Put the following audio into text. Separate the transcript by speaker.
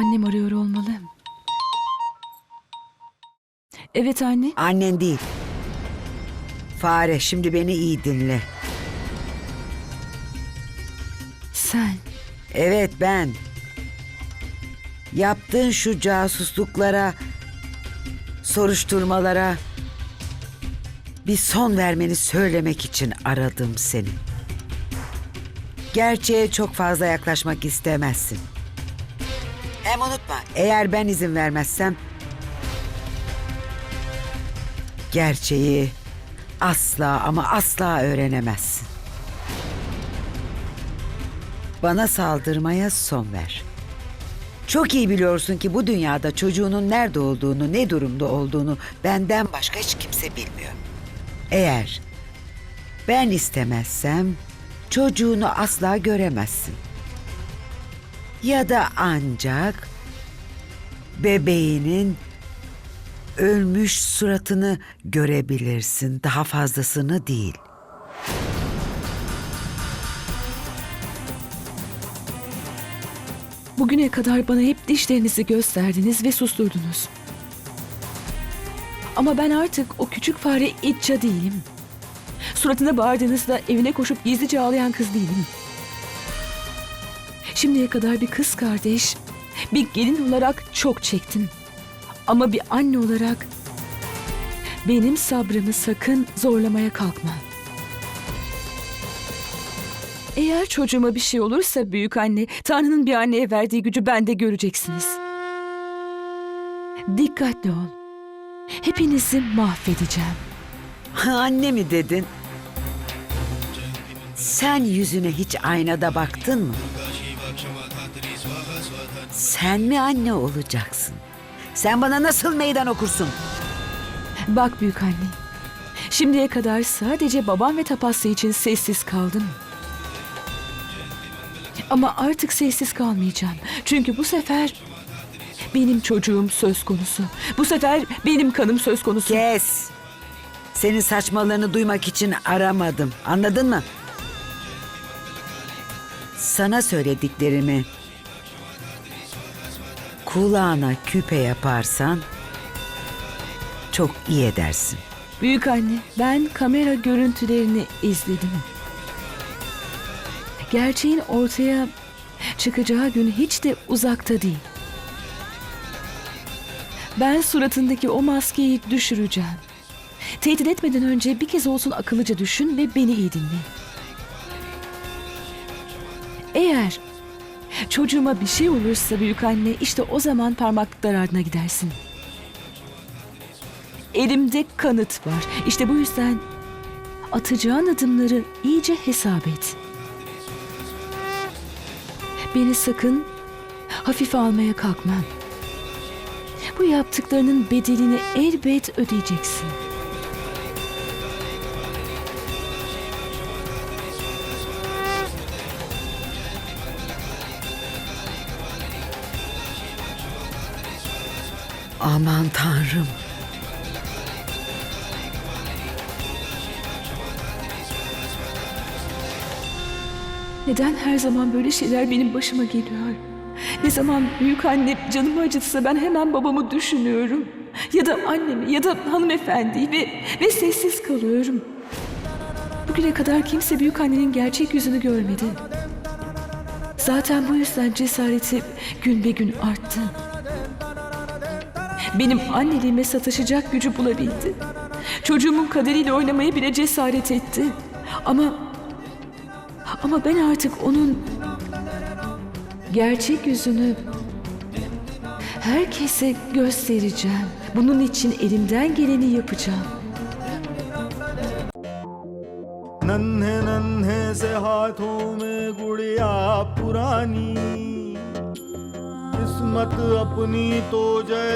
Speaker 1: Annem arıyor olmalı. Evet anne.
Speaker 2: Annen değil. Fare şimdi beni iyi dinle.
Speaker 1: Sen.
Speaker 2: Evet ben. Yaptığın şu casusluklara, soruşturmalara bir son vermeni söylemek için aradım seni. Gerçeğe çok fazla yaklaşmak istemezsin. Hem unutma, eğer ben izin vermezsem gerçeği asla ama asla öğrenemezsin. Bana saldırmaya son ver. Çok iyi biliyorsun ki bu dünyada çocuğunun nerede olduğunu, ne durumda olduğunu benden başka hiç kimse bilmiyor. Eğer ben istemezsem çocuğunu asla göremezsin. Ya da ancak bebeğinin ölmüş suratını görebilirsin. Daha fazlasını değil.
Speaker 1: Bugüne kadar bana hep dişlerinizi gösterdiniz ve susturdunuz. Ama ben artık o küçük fare itça değilim. Suratına bağırdığınızda evine koşup gizlice ağlayan kız değilim. Şimdiye kadar bir kız kardeş, bir gelin olarak çok çektim. Ama bir anne olarak benim sabrımı sakın zorlamaya kalkma. Eğer çocuğuma bir şey olursa büyük anne, Tanrı'nın bir anneye verdiği gücü ben de göreceksiniz. Dikkatli ol. Hepinizi mahvedeceğim.
Speaker 2: Anne mi dedin? Sen yüzüne hiç aynada baktın mı? Sen mi anne olacaksın? Sen bana nasıl meydan okursun?
Speaker 1: Bak büyük anne. Şimdiye kadar sadece babam ve Tapasya için sessiz kaldım. Ama artık sessiz kalmayacağım. Çünkü bu sefer benim çocuğum söz konusu. Bu sefer benim kanım söz konusu.
Speaker 2: Kes. Senin saçmalarını duymak için aramadım. Anladın mı? Sana söylediklerimi kulağına küpe yaparsan çok iyi edersin.
Speaker 1: Büyük anne, ben kamera görüntülerini izledim. Gerçeğin ortaya çıkacağı gün hiç de uzakta değil. Ben suratındaki o maskeyi düşüreceğim. Tehdit etmeden önce bir kez olsun akıllıca düşün ve beni iyi dinle. Eğer çocuğuma bir şey olursa büyük anne işte o zaman parmaklıklar ardına gidersin. Elimde kanıt var. İşte bu yüzden atacağın adımları iyice hesap et. Beni sakın hafife almaya kalkma. Bu yaptıklarının bedelini elbet ödeyeceksin.
Speaker 2: Aman tanrım.
Speaker 1: Neden her zaman böyle şeyler benim başıma geliyor? Ne zaman büyük anne canımı acıtsa ben hemen babamı düşünüyorum. Ya da annemi ya da hanımefendiyi ve, ve sessiz kalıyorum. Bugüne kadar kimse büyük annenin gerçek yüzünü görmedi. Zaten bu yüzden cesareti gün be gün arttı. Benim anneliğime sataşacak gücü bulabildi. Çocuğumun kaderiyle oynamaya bile cesaret etti. Ama ama ben artık onun gerçek yüzünü herkese göstereceğim. Bunun için elimden geleni yapacağım.
Speaker 3: नन्हे नन्हे से हाथों में गुड़िया पुरानी किस्मत अपनी तो जैसे